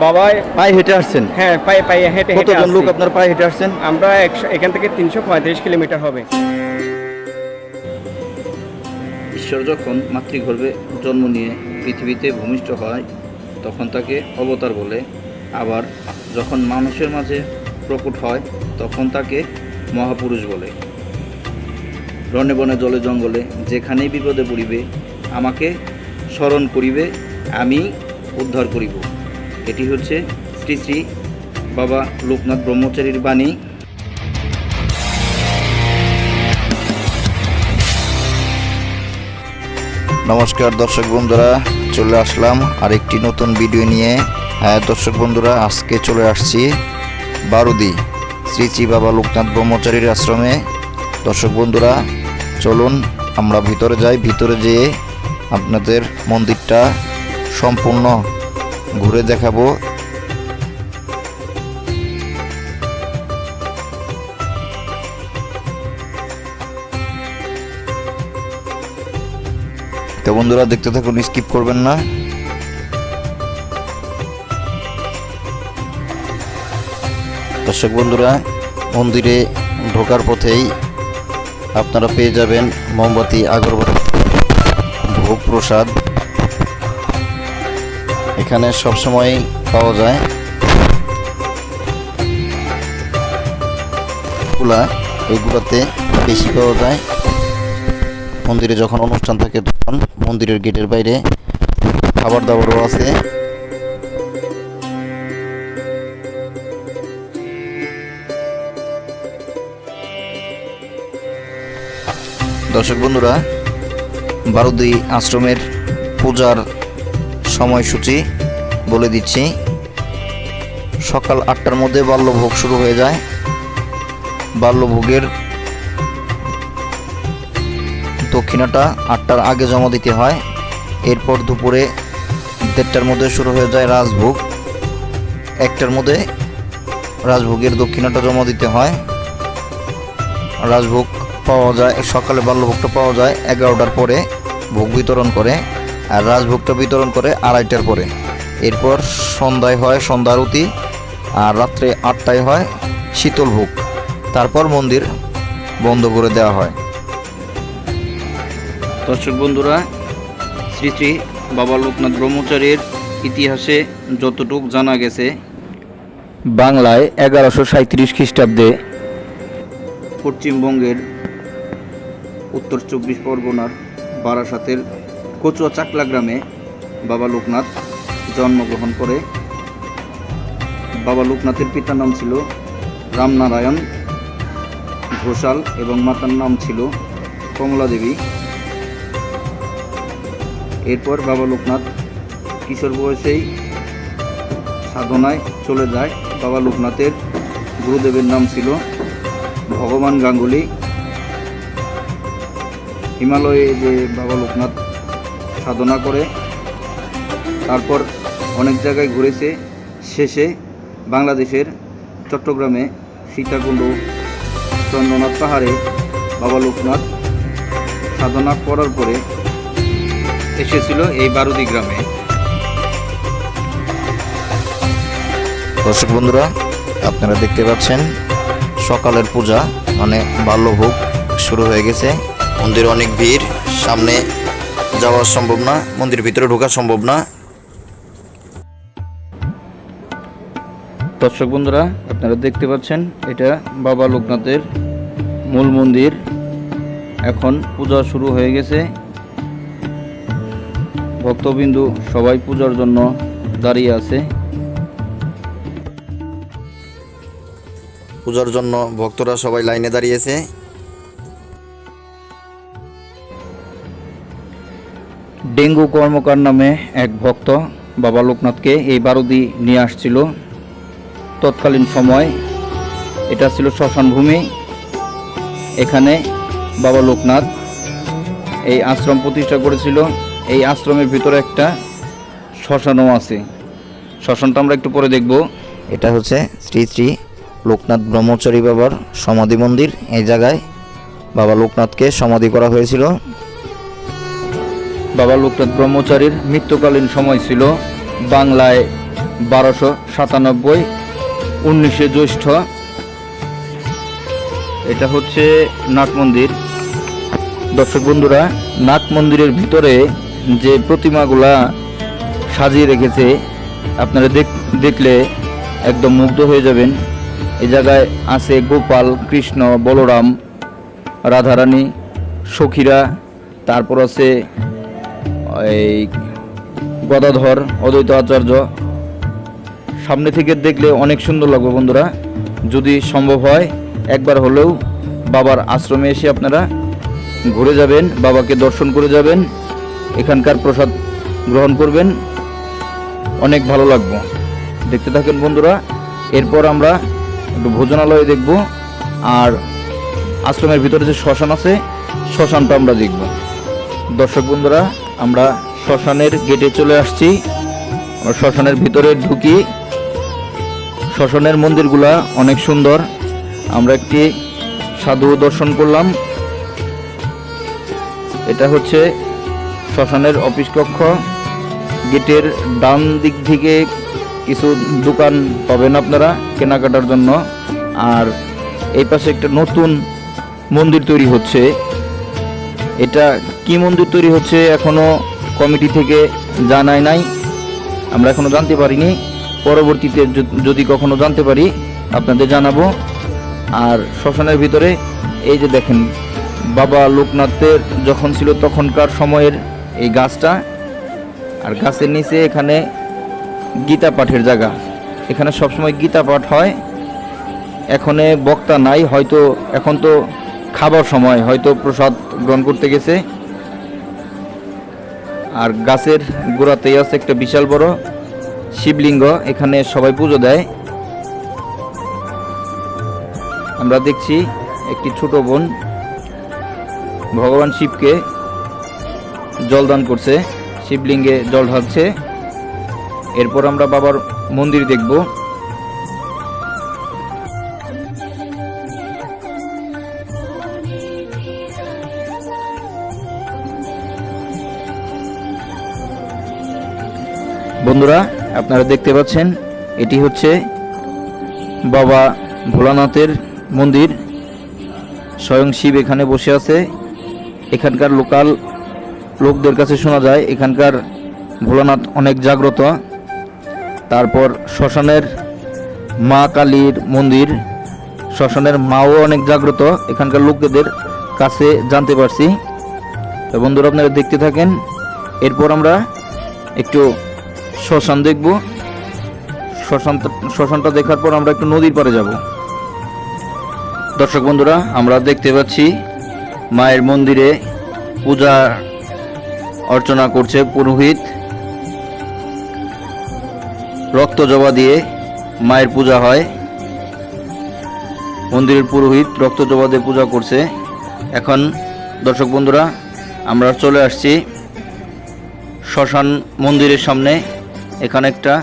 বাবা পায়ে হেঁটে আসছেন? হ্যাঁ পায়ে পায়ে হেঁটে হেঁটে কতজন লোক আপনার পায়ে হেঁটে আসছেন? আমরা একশো- এখান থেকে তিনশো পঁয়ত্রিশ কিলোমিটার হবে। ঈশ্বর যখন মাতৃগর্ভে জন্ম নিয়ে পৃথিবীতে ভূমিষ্ঠ হয় তখন তাকে অবতার বলে। আবার যখন মানুষের মাঝে প্রকট হয় তখন তাকে মহাপুরুষ বলে। রণে বনে জলে জঙ্গলে যেখানেই বিপদে পড়িবে আমাকে স্মরণ করিবে আমি উদ্ধার করিব। এটি হচ্ছে শ্রী শ্রী বাবা লোকনাথ ব্রহ্মচারীর বাণী। নমস্কার দর্শক বন্ধুরা, চলে আসলাম আরেকটি নতুন ভিডিও নিয়ে। হ্যাঁ দর্শক বন্ধুরা, আজকে চলে আসছি বারুদি, শ্রী শ্রী বাবা লোকনাথ ব্রহ্মচারীর আশ্রমে। দর্শক বন্ধুরা, চলুন আমরা ভিতরে যাই। ভিতরে যেয়ে আপনাদের মন্দিরটা সম্পূর্ণ ঘুরে দেখাবো। তো বন্ধুরা, দেখতে থাকুন স্কিপ করবেন না। দর্শক বন্ধুরা, মন্দিরে ঢোকার পথেই আপনারা পেয়ে যাবেন মোমবাতি, আগরবাতি, ভোগ প্রসাদ। এখানে সবসময় পাওয়া যায়। এগুলা, এগুলাতে বেশি পাওয়া যায়। মন্দিরে যখন অনুষ্ঠান থাকে, তখন মন্দিরের গেটের বাইরে খাবার দাবারও আছে। দর্শক বন্ধুরা, বারুদি আশ্রমের পূজার সময়সূচি বলে দিচ্ছি। সকাল আটটার মধ্যে বাল্যভোগ শুরু হয়ে যায়। বাল্যভোগের দক্ষিণাটা আটটার আগে জমা দিতে হয়। এরপর দুপুরে দেড়টার মধ্যে শুরু হয়ে যায় রাজভোগ। একটার মধ্যে রাজভোগের দক্ষিণাটা জমা দিতে হয়। রাজভোগ পাওয়া যায়, সকালে বাল্যভোগটা পাওয়া যায় এগারোটার পরে ভোগ বিতরণ করে, আর রাজভোগটা বিতরণ করে আড়াইটার পরে। এরপর সন্ধ্যায় হয় সন্ধ্যা আরতি আর রাত্রে আটটায় হয় শীতল ভোগ। তারপর মন্দির বন্ধ করে দেওয়া হয়। দর্শক বন্ধুরা, শ্রী শ্রী বাবা লোকনাথ ব্রহ্মচারীর ইতিহাসে যতটুক জানা গেছে, বাংলায় এগারোশো সাঁত্রিশ খ্রিস্টাব্দে পশ্চিমবঙ্গের উত্তর চব্বিশ পরগনার বারাসাতের কচুয়া চাকলা গ্রামে বাবা লোকনাথ জন্মগ্রহণ করে। বাবা লোকনাথের পিতার নাম ছিল রামনারায়ণ ঘোষাল এবং মাতার নাম ছিল কমলা দেবী এরপর বাবা লোকনাথ কিশোর বয়সেই সাধনায় চলে যায়। বাবা লোকনাথের গুরুদেবের নাম ছিল ভগবান গাঙ্গুলি। হিমালয়ে যে বাবা লোকনাথ সাধনা করে, তারপর অনেক জায়গায় ঘুরেছে। শেষে বাংলাদেশের চট্টগ্রামে সীতাকুণ্ড, চন্দ্রনাথ পাহাড়ে বাবা লোকনাথ সাধনা করার পরে এসেছিল এই বারুদি গ্রামে। দর্শক বন্ধুরা, আপনারা দেখতে পাচ্ছেন, সকালের পূজা মানে বাল্যভোগ শুরু হয়ে গেছে। মন্দিরে অনেক ভিড়, সামনে যাওয়া সম্ভব না, মন্দিরের ভিতরে ঢোকা সম্ভব না। দর্শক বন্ধুরা আপনারা দেখতে পাচ্ছেন এটা বাবা লোকনাথের মূল মন্দির। এখন পূজা শুরু হয়ে গেছে। ভক্তবিন্দু সবাই পূজার জন্য দাঁড়িয়ে আছে। পূজার জন্য ভক্তরা সবাই লাইনে দাঁড়িয়েছে। ডেঙ্গু কর্মকার নামে এক ভক্ত বাবা লোকনাথকে এই বারুদি নিয়ে আসছিল। তৎকালীন সময় এটা ছিল শ্মশান ভূমি। এখানে বাবা লোকনাথ এই আশ্রম প্রতিষ্ঠা করেছিল। এই আশ্রমের ভিতরে একটা শ্মশানও আছে। শ্মশানটা আমরা একটু পরে দেখব। এটা হচ্ছে শ্রী শ্রী লোকনাথ ব্রহ্মচারী বাবার সমাধি মন্দির। এই জায়গায় বাবা লোকনাথকে সমাধি করা হয়েছিল। বাবা লোকনাথ ব্রহ্মচারীর মৃত্যুকালীন সময় ছিল বাংলায় বারোশো সাতানব্বই উনিশে জ্যৈষ্ঠ। এটা হচ্ছে নাট মন্দির। দর্শক বন্ধুরা, নাট মন্দিরের ভিতরে যে প্রতিমাগুলা সাজিয়ে রেখেছে, আপনারা দেখ- দেখলে একদম মুগ্ধ হয়ে যাবেন। এই জায়গায় আছে গোপাল, কৃষ্ণ, বলরাম, রাধারানী, সখীরা, তারপর আছে এই গদাধর, অদ্বৈত আচার্য। সামনে থেকে দেখলে অনেক সুন্দর লাগবে বন্ধুরা। যদি সম্ভব হয়, একবার হলেও বাবার আশ্রমে এসে আপনারা ঘুরে যাবেন, বাবাকে দর্শন করে যাবেন, এখানকার প্রসাদ গ্রহণ করবেন। অনেক ভালো লাগবে। দেখতে থাকেন বন্ধুরা, এরপর আমরা একটু ভোজনালয়ে দেখব, আর আশ্রমের ভিতরে যে শ্মশান আছে, শ্মশানটা আমরা দেখব। দর্শক বন্ধুরা, আমরা শ্মশানের গেটে চলে আসছি। আমরা শ্মশানের ভিতরে ঢুকি। শ্মশানের মন্দিরগুলা অনেক সুন্দর। আমরা একটি সাধু দর্শন করলাম। এটা হচ্ছে শ্মশানের অফিস কক্ষ। গেটের ডান দিক থেকে কিছু দোকান পাবেন আপনারা কেনাকাটার জন্য। আর এই পাশে একটা নতুন মন্দির তৈরি হচ্ছে। এটা কি মন্দির তৈরি হচ্ছে এখনও কমিটি থেকে জানায় নাই। আমরা এখনও জানতে পারিনি। পরবর্তীতে যদি কখনো জানতে পারি, আপনাদের জানাব। আর শ্মশানের ভিতরে, এই যে দেখেন, বাবা লোকনাথের যখন ছিল তখনকার সময়ের এই গাছটা, আর গাছের নিচে এখানে গীতা পাঠের জায়গা। এখানে সবসময় গীতা পাঠ হয়। এখানে বক্তা নাই, হয়তো এখন তো খাবার সময়, হয়তো প্রসাদ গ্রহণ করতে গেছে। আর গাছের গোড়াতেই আছে একটা বিশাল বড় শিবলিঙ্গ, এখানে সবাই পুজো দেয়। আমরা দেখছি একটি ছোট বোন, ভগবান শিবকে জলদান করছে, শিবলিঙ্গে জল ঢালছে। এরপর আমরা বাবার মন্দির দেখব। বন্ধুরা আপনারা দেখতে পাচ্ছেন, এটি হচ্ছে বাবা ভোলানাথের মন্দির। স্বয়ং শিব এখানে বসে আছে। এখানকার লোকাল লোকদের কাছে শোনা যায়, এখানকার ভোলানাথ অনেক জাগ্রত। তারপর শ্মশানের মা কালীর মন্দির। শ্মশানের মাও অনেক জাগ্রত, এখানকার লোকদের কাছে জানতে পারছি। তো বন্ধুরা, আপনারা দেখতে থাকেন। এরপর আমরা একটু শ্মশান দেখব। শ্মশান শ্মশানটা দেখার পর আমরা একটু নদীর পাড়ে যাব। দর্শক বন্ধুরা, আমরা দেখতে পাচ্ছি মায়ের মন্দিরে পূজা অর্চনা করছে পুরোহিত। রক্ত জবা দিয়ে মায়ের পূজা হয়। মন্দিরের পুরোহিত রক্ত জবা দিয়ে পূজা করছে। এখন দর্শক বন্ধুরা, আমরা চলে আসছি শ্মশান মন্দিরের সামনে। এখানে একটা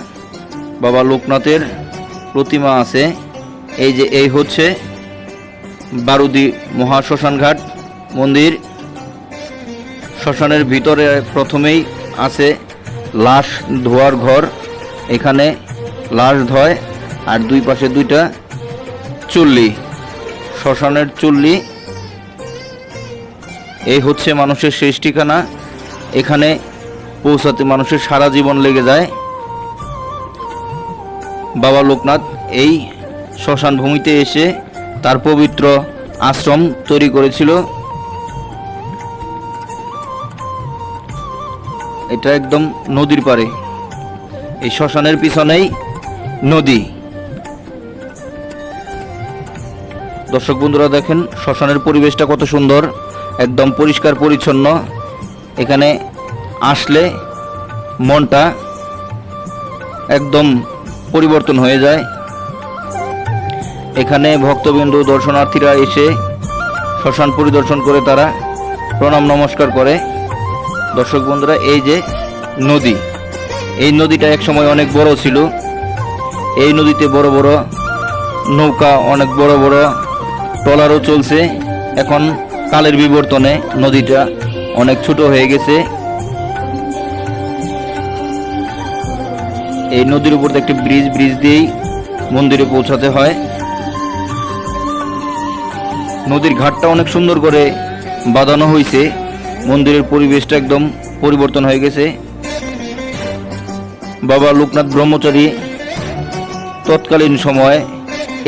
বাবা লোকনাথের প্রতিমা আছে। এই যে এই হচ্ছে বারুদি মহাশ্মশান ঘাট মন্দির। শ্মশানের ভিতরে প্রথমেই আছে লাশ ধোয়ার ঘর। এখানে লাশ ধয় আর দুই পাশে দুইটা চুল্লি। শ্মশানের চুল্লি। এই হচ্ছে মানুষের শেষ ঠিকানা এখানে পৌঁছাতে মানুষের সারা জীবন লেগে যায়। বাবা লোকনাথ এই শ্মশান ভূমিতে এসে তার পবিত্র আশ্রম তৈরি করেছিল। এটা একদম নদীর পাড়ে। এই শ্মশানের পিছনেই নদী। দর্শক বন্ধুরা দেখেন, শ্মশানের পরিবেশটা কত সুন্দর, একদম পরিষ্কার পরিচ্ছন্ন। এখানে আসলে মনটা একদম পরিবর্তন হয়ে যায়। এখানে ভক্তবিন্দু, দর্শনার্থীরা এসে শ্মশান পরিদর্শন করে তারা প্রণাম, নমস্কার করে। দর্শক বন্ধুরা, এই যে নদী, এই নদীটা একসময় অনেক বড় ছিল। এই নদীতে বড় বড় নৌকা, অনেক বড় বড় ট্রলারও চলছে। এখন কালের বিবর্তনে নদীটা অনেক ছোট হয়ে গেছে। এই নদীর উপর একটি ব্রিজ ব্রিজ দিয়েই মন্দিরে পৌঁছাতে হয়। নদীর ঘাটটা অনেক সুন্দর করে বাঁধানো হয়েছে। মন্দিরের পরিবেশটা একদম পরিবর্তন হয়ে গেছে। বাবা লোকনাথ ব্রহ্মচারী তৎকালীন সময়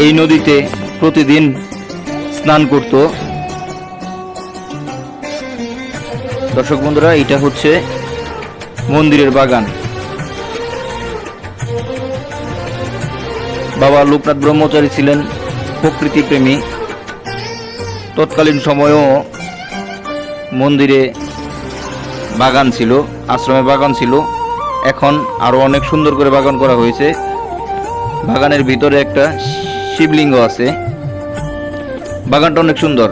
এই নদীতে প্রতিদিন স্নান করত। দর্শক বন্ধুরা, এটা হচ্ছে মন্দিরের বাগান। বাবা লোকনাথ ব্রহ্মচারী ছিলেন প্রকৃতি প্রেমী। তৎকালীন সময়েও মন্দিরে বাগান ছিল, আশ্রমে বাগান ছিল। এখন আরও অনেক সুন্দর করে বাগান করা হয়েছে। বাগানের ভিতরে একটা শিবলিঙ্গ আছে। বাগানটা অনেক সুন্দর।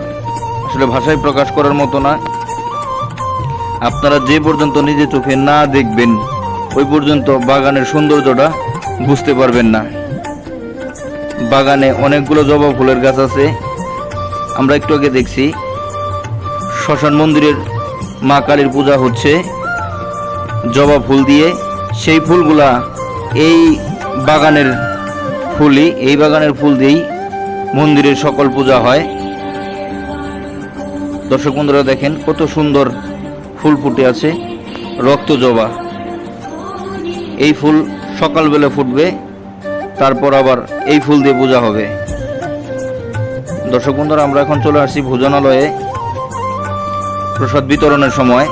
আসলে ভাষায় প্রকাশ করার মতো না। আপনারা যে পর্যন্ত নিজে চোখে না দেখবেন, ওই পর্যন্ত বাগানের সৌন্দর্যটা বুঝতে পারবেন না। বাগানে অনেকগুলো জবা ফুলের গাছ আছে। আমরা একটু আগে দেখছি, শ্মশান মন্দিরের মা কালীর পূজা হচ্ছে। জবা ফুল দিয়ে সেই ফুলগুলা এই বাগানের ফুলই, এই বাগানের ফুল দিয়েই মন্দিরের সকল পূজা হয়। দর্শক বন্ধুরা দেখেন, কত সুন্দর ফুল ফুটে আছে, রক্ত জবা। এই ফুল সকালবেলা ফুটবে তারপর আবার এই ফুল দিয়ে পূজা হবে। দর্শক বন্ধুরা, আমরা এখন চলে আসছি ভোজনালয়ে। প্রসাদ বিতরণের সময়।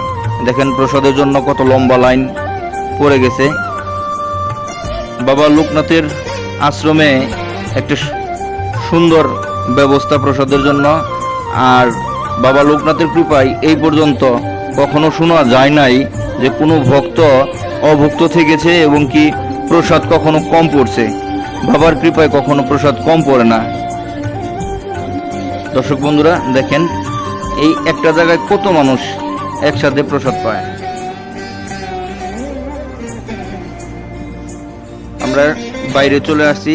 দেখেন প্রসাদের জন্য কত লম্বা লাইন পড়ে গেছে। বাবা লোকনাথের আশ্রমে একটা সুন্দর ব্যবস্থা প্রসাদের জন্য। আর বাবা লোকনাথের কৃপায় এই পর্যন্ত কখনো শোনা যায় নাই যে কোনো ভক্ত অভুক্ত থেকেছে এবং কি প্রসাদ কখনো কম পড়ছে। বাবার কৃপায় কখনো প্রসাদ কম পড়ে না। দর্শক বন্ধুরা, দেখেন, এই একটা জায়গায় কত মানুষ একসাথে প্রসাদ পায়। আমরা বাইরে চলে আসছি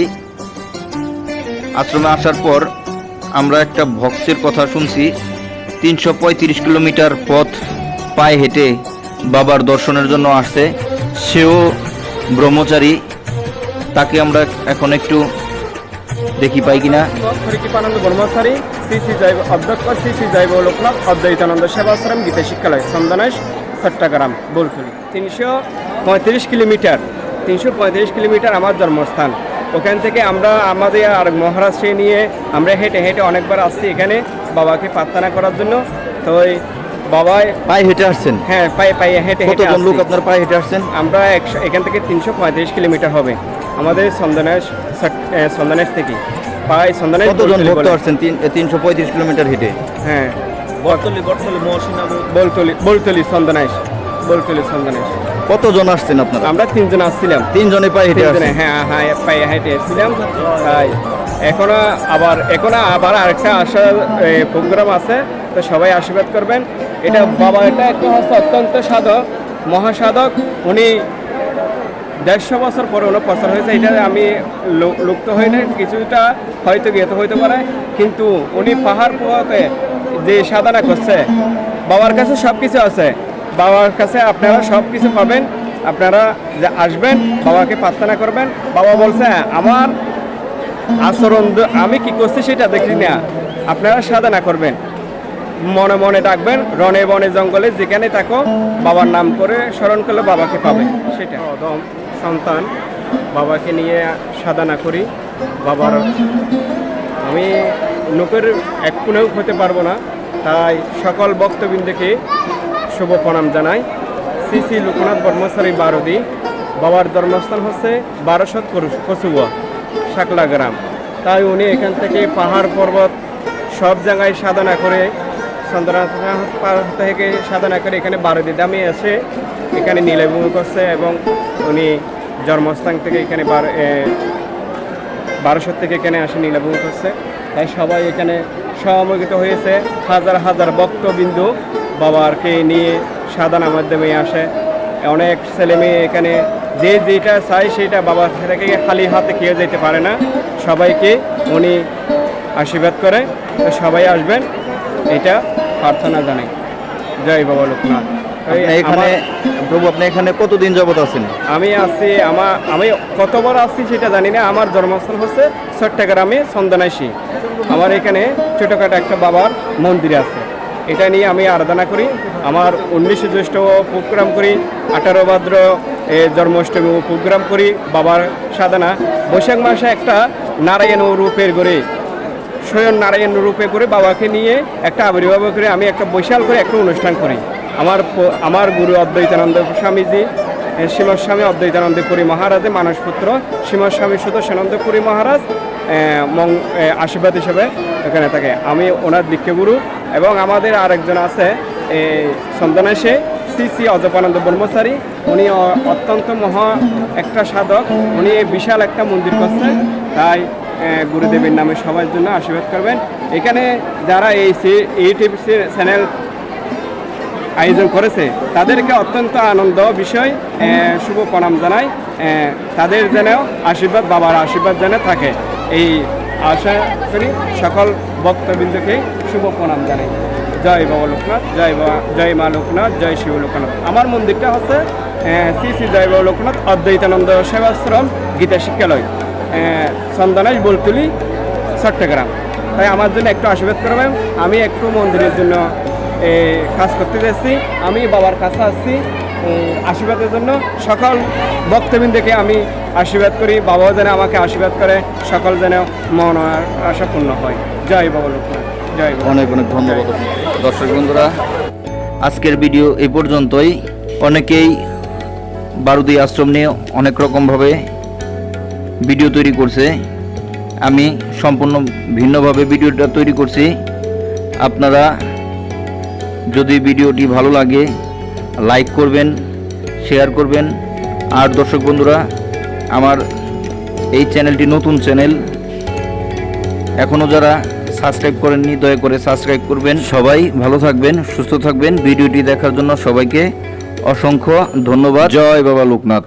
আশ্রমে আসার পর আমরা একটা ভক্তের কথা শুনছি। তিনশো পঁয়ত্রিশ কিলোমিটার পথ পায়ে হেঁটে বাবার দর্শনের জন্য আসছে। সেও ব্রহ্মচারী। তাকে আমরা এখন একটু দেখি পাই কিনা। হরিকৃপানন্দ ব্রহ্মচারী শ্রী শ্রী জৈব অধ্যক্ষ শ্রী শ্রী জৈব লোকনাথ অদ্বৈতানন্দ সেবাশ্রম গীতা শিক্ষালয় চন্দনেশ চট্টগ্রাম বোলখুলি তিনশো পঁয়ত্রিশ কিলোমিটার তিনশো পঁয়ত্রিশ কিলোমিটার আমার জন্মস্থান। ওখান থেকে আমরা আমাদের আর মহারাষ্ট্রে নিয়ে আমরা হেঁটে হেঁটে অনেকবার আসছি এখানে বাবাকে প্রার্থনা করার জন্য। তো ওই বাবাই পায়ে হেঁটে আসছেন? হ্যাঁ পায়ে পায়ে হেঁটে হেঁটে লোক আপনার পায়ে হেঁটে আসছেন? আমরা একশো এখান থেকে তিনশো পঁয়ত্রিশ কিলোমিটার হবে। আমাদের এ, চন্দনেশ থেকে। প্রায় চন্দনেশ কতজন বলতলি ভক্ত। আসছেন? তিন- তিনশো পঁয়ত্রিশ কিলোমিটার হেঁটে। হ্যাঁ। বটতলি বটতলি মহসিনাবু বলতলি বলতলি চন্দনেশ বলতলি চন্দনেশ কতজন আসছেন আপনারা? আমরা তিনজন আসছিলাম। তিনজনে পায়ে হেঁটে আসছেন। হ্যাঁ হ্যাঁ পায়ে হেঁটে আসছিলাম তাই এখনও আবার এখনও আবার আরেকটা আসার প্রোগ্রাম আছে। তো সবাই আশীর্বাদ করবেন। এটা বাবা এটা একটা হচ্ছে অত্যন্ত সাধক মহাসাধক। উনি দেড়শো বছর পরে ওনার প্রচার হয়েছে, এটা আমি লুপ্ত হই না কিছুটা হয়তো জ্ঞাত হইতে পারে, কিন্তু উনি পাহাড় পোহাতে যে সাধনা করছে, বাবার কাছে সব কিছু আছে, বাবার কাছে আপনারা সব কিছু পাবেন, আপনারা যে আসবেন, বাবাকে প্রার্থনা করবেন, বাবা বলছে, আমার আচরণ আমি কি করছি সেটা দেখি না, আপনারা সাধনা করবেন। মনে মনে ডাকবেন রনে বনে জঙ্গলে যেখানে থাকো, বাবার নাম করে স্মরণ করলে বাবাকে পাবে সেটা। সন্তান, বাবাকে নিয়ে সাধনা করি, বাবার আমি লোকের এক কোণেও হতে পারব না, তাই সকল বক্তবৃন্দকে শুভ প্রণাম জানাই। শ্রী শ্রী লোকনাথ ব্রহ্মচারী বারদি, বাবার জন্মস্থান হচ্ছে বারোশত কচুয়া, শাকলা গ্রাম। তাই উনি এখান থেকে পাহাড় পর্বত সব জায়গায় সাধনা করে চন্দ্রনাথ থেকে সাধনা করে এখানে বারোদি দামে এসে এখানে নীলাভূমি করছে এবং উনি জন্মস্থান থেকে এখানে বারোশো থেকে এখানে আসে নীলাভূমি করছে। তাই সবাই এখানে সহমোগিত হয়েছে। হাজার হাজার ভক্তবিন্দু বাবারকে নিয়ে সাধনার মাধ্যমে আসে। অনেক ছেলে মেয়ে এখানে যে যেটা চায় সেটা বাবার থেকে খালি হাতে কেউ যেতে পারে না। সবাইকে উনি আশীর্বাদ করে। সবাই আসবেন। এটা প্রার্থনা জানাই। জয় বাবা লোকনাথ। এখানে প্রভু আপনি এখানে কতদিন যাবত আছেন? আমি আছি আমার আমি কতবার আসছি সেটা জানি না। আমার জন্মস্থল হচ্ছে চট্টগ্রামে চন্দনাইশি। আমার এখানে ছোটোখাটো একটা বাবার মন্দির আছে। এটা নিয়ে আমি আরাধনা করি। আমার উনিশে জ্যৈষ্ঠ প্রোগ্রাম করি। আঠারো ভাদ্র জন্মাষ্টমী প্রোগ্রাম করি। বাবার সাধনা। বৈশাখ মাসে একটা নারায়ণ রূপের গড়ে স্বয়ং নারায়ণ রূপে করে বাবাকে নিয়ে একটা আবির্ভাব করে আমি একটা বৈশাল করে একটা অনুষ্ঠান করি। আমার আমার গুরু অদ্বৈতানন্দ স্বামীজি এ, শ্রীমৎস্বামী অদ্বৈতানন্দ পুরী মহারাজে মানসপুত্র শ্রীমৎস্বামী সুদর্শানন্দ পুরী মহারাজ মং আশীর্বাদ হিসেবে এখানে থাকে। আমি ওনার দীক্ষাগুরু এবং আমাদের আরেকজন আছে সন্তানাসে শ্রী শ্রী অজপানন্দ ব্রহ্মচারী। উনি অত্যন্ত মহা একটা সাধক। উনি বিশাল একটা মন্দির করছেন তাই গুরুদেবের নামে সবার জন্য আশীর্বাদ করবেন। এখানে যারা এই ইউটিউব চ্যানেল আয়োজন করেছে, তাদেরকে অত্যন্ত আনন্দ বিষয় শুভ প্রণাম জানাই। তাদের যেন আশীর্বাদ, বাবার আশীর্বাদ যেন থাকে। এই আশা করি সকল ভক্তবৃন্দকে শুভ প্রণাম জানাই। জয় বাবা লোকনাথ, জয় বাবা জয় মা লোকনাথ, জয় শিব লোকনাথ। আমার মন্দিরটা হচ্ছে শ্রী শ্রী জয় বাবা লোকনাথ অদ্বৈতানন্দ সেবাশ্রম, গীতা শিক্ষালয়। এ, চন্দনাইশ বলতুলি চট্টগ্রাম। তাই আমার জন্য একটু আশীর্বাদ করবেন। আমি একটু মন্দিরের জন্য কাজ করতে যাচ্ছি। আমি বাবার কাছে আসছি আশীর্বাদের জন্য। সকল ভক্তবৃন্দকে আমি আশীর্বাদ করি। বাবাও যেন আমাকে আশীর্বাদ করে। সকল যেন মন আশা পূর্ণ হয়। জয় বাবা লোকনাথ। জয় অনেক অনেক ধন্যবাদ। দর্শক বন্ধুরা আজকের ভিডিও এই পর্যন্তই। অনেকেই বারুদি আশ্রম নিয়ে অনেক রকমভাবে ভিডিও তৈরি করছে। আমি সম্পূর্ণ ভিন্নভাবে ভিডিওটা তৈরি করছি। আপনারা যদি ভিডিওটি ভালো লাগে, লাইক করবেন, শেয়ার করবেন। আর দর্শক বন্ধুরা, আমার এই চ্যানেলটি নতুন চ্যানেল এখনও যারা সাবস্ক্রাইব করেননি, দয়া করে সাবস্ক্রাইব করবেন। সবাই ভালো থাকবেন, সুস্থ থাকবেন। ভিডিওটি দেখার জন্য সবাইকে অসংখ্য ধন্যবাদ। জয় বাবা লোকনাথ।